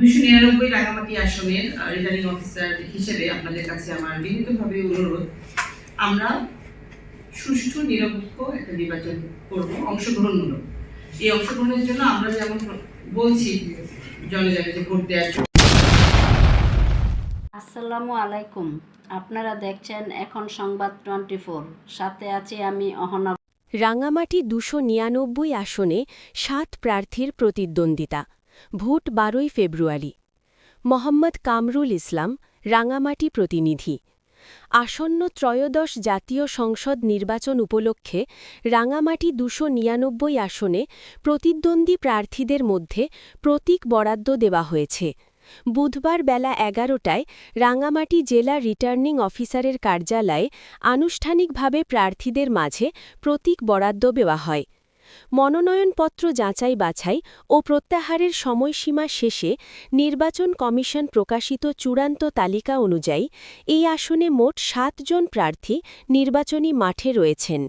দুইশো নিরানব্বই রাঙামাটি আসনের রিটার্নিং অফিসার হিসেবে আপনাদের কাছে আমার বিনীতভাবে অনুরোধ। আমরা সুষ্ঠু নিরপেক্ষ একটা নির্বাচন করব অংশগ্রহণমূলক। এই অংশগ্রহণের জন্য আমরা যেমন বলছি জনে জনে যে ভোট দেওয়ার জন্য। আসসালামু আলাইকুম। আপনারা দেখছেন এখন সংবাদ টোয়েন্টি ফোর। সাথে আছি আমি অহনা। রাঙামাটি দুশো নিরানব্বই আসনে সাত প্রার্থীর প্রতিদ্বন্দ্বিতা। ভোট বারোই ফেব্রুয়ারি। মোহাম্মদ কামরুল ইসলাম, রাঙামাটি প্রতিনিধি। আসন্ন ত্রয়োদশ জাতীয় সংসদ নির্বাচন উপলক্ষে রাঙামাটি দুশো নিরানব্বই আসনে প্রতিদ্বন্দ্বী প্রার্থীদের মধ্যে প্রতীক বরাদ্দ দেওয়া হয়েছে। বুধবার বেলা এগারোটায় রাঙামাটি জেলা রিটার্নিং অফিসারের কার্যালয়ে আনুষ্ঠানিকভাবে প্রার্থীদের মাঝে প্রতীক বরাদ্দ দেওয়া হয়। মনোনয়নপত্র যাচাই বাছাই ও প্রত্যাহারের সময়সীমা শেষে নির্বাচন কমিশন প্রকাশিত চূড়ান্ত তালিকা অনুযায়ী এই আসনে মোট সাতজন প্রার্থী নির্বাচনী মাঠে রয়েছেন।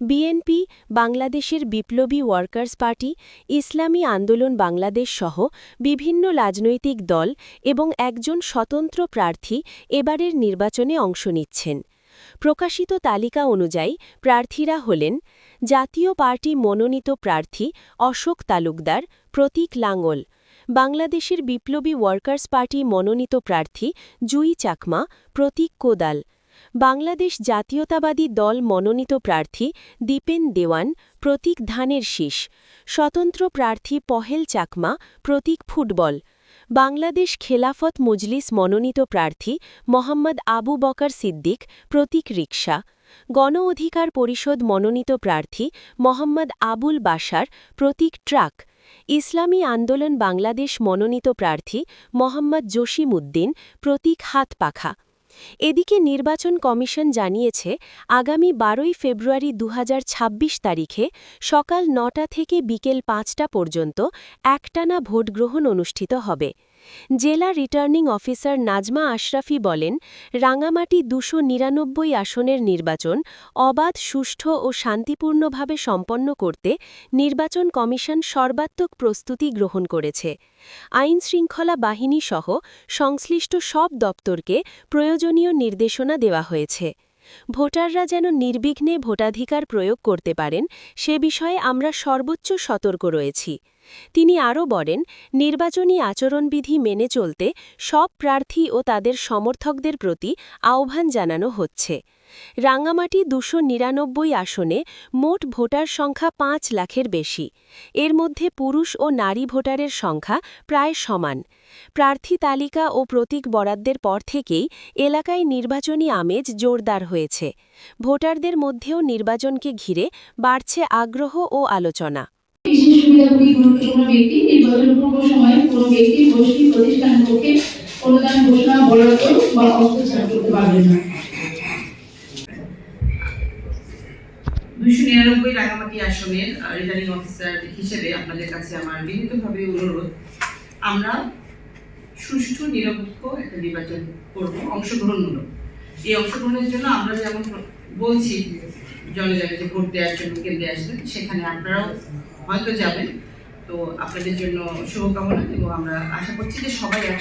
বিএনপি, বাংলাদেশের বিপ্লবী ওয়ার্কার্স পার্টি, ইসলামী আন্দোলন বাংলাদেশ সহ বিভিন্ন রাজনৈতিক দল এবং একজন স্বতন্ত্র প্রার্থী এবারের নির্বাচনে অংশ নিচ্ছেন। প্রকাশিত তালিকা অনুযায়ী প্রার্থীরা হলেন জাতীয় পার্টি মনোনীত প্রার্থী অশোক তালুকদার, প্রতীক লাঙ্গল বাংলাদেশের বিপ্লবী ওয়ার্কার্স পার্টি মনোনীত প্রার্থী জুই চাকমা, প্রতীক কোদাল। বাংলাদেশ জাতীয়তাবাদী দল মনোনীত প্রার্থী দীপেন দেওয়ান, প্রতীক ধানের শীষ। স্বতন্ত্র প্রার্থী পহেল চাকমা, প্রতীক ফুটবল। বাংলাদেশ খেলাফত মজলিস মনোনীত প্রার্থী মোহাম্মদ আবু বকার সিদ্দিক, প্রতীক রিকশা। গণ অধিকার পরিষদ মনোনীত প্রার্থী মোহাম্মদ আবুল বাশার প্রতীক ট্রাক। ইসলামী আন্দোলন বাংলাদেশ মনোনীত প্রার্থী মোহাম্মদ জসিম উদ্দিন প্রতীক হাত পাখা এদিকে নির্বাচন কমিশন জানিয়েছে, আগামী বারোই ফেব্রুয়ারি দু হাজার ছাব্বিশ তারিখে সকাল নটা থেকে বিকেল পাঁচটা পর্যন্ত একটানা ভোটগ্রহণ অনুষ্ঠিত হবে। জেলা রিটার্নিং অফিসার নাজমা আশরাফি বলেন, রাঙামাটি দুশো নিরানব্বই আসনের নির্বাচন অবাধ, সুষ্ঠু ও শান্তিপূর্ণভাবে সম্পন্ন করতে নির্বাচন কমিশন সর্বাত্মক প্রস্তুতি গ্রহণ করেছে। আইন শৃঙ্খলা বাহিনী সহ সংশ্লিষ্ট সব দপ্তরকে প্রয়োজনীয় নির্দেশনা দেওয়া হয়েছে। ভোটাররা যেন নির্বিঘ্নে ভোটাধিকার প্রয়োগ করতে পারেন, সে বিষয়ে আমরা সর্বোচ্চ সতর্ক রয়েছি। তিনি আরও বলেন, নির্বাচনী আচরণবিধি মেনে চলতে সব প্রার্থী ও তাদের সমর্থকদের প্রতি আহ্বান জানানো হচ্ছে। রাঙ্গামাটি দুশো নিরানব্বই আসনে মোট ভোটার সংখ্যা পাঁচ লাখের বেশি। এর মধ্যে পুরুষ ও নারী ভোটারের সংখ্যা প্রায় সমান। প্রার্থী তালিকা ও প্রতীক বরাদ্দের পর থেকেই এলাকায় নির্বাচনী আমেজ জোরদার হয়েছে। ভোটারদের মধ্যেও নির্বাচনকে ঘিরে বাড়ছে আগ্রহ ও আলোচনা। বিশেষ সুবিধাভোগী গুরুত্বপূর্ণ ব্যক্তি। নির্বাচন পূর্ব সময়ে কোনো দুইশো নিরানব্বই রাঙামাটি আসনের রিটার্নিং অফিসার হিসেবে আপনাদের কাছে আমার বিনীতভাবে অনুরোধ। আমরা সুষ্ঠু, নিরপেক্ষ একটা নির্বাচন করব, অংশগ্রহণমূলক। এই অংশগ্রহণের জন্য আমরা যেমন বলছি জলে জলে যে ভোট দেওয়ার জন্য কেন্দ্রে আসবেন, সেখানে আপনারাও হয়তো যাবেন। তো আপনাদের জন্য শুভকামনা এবং আমরা আশা করছি যে সবাই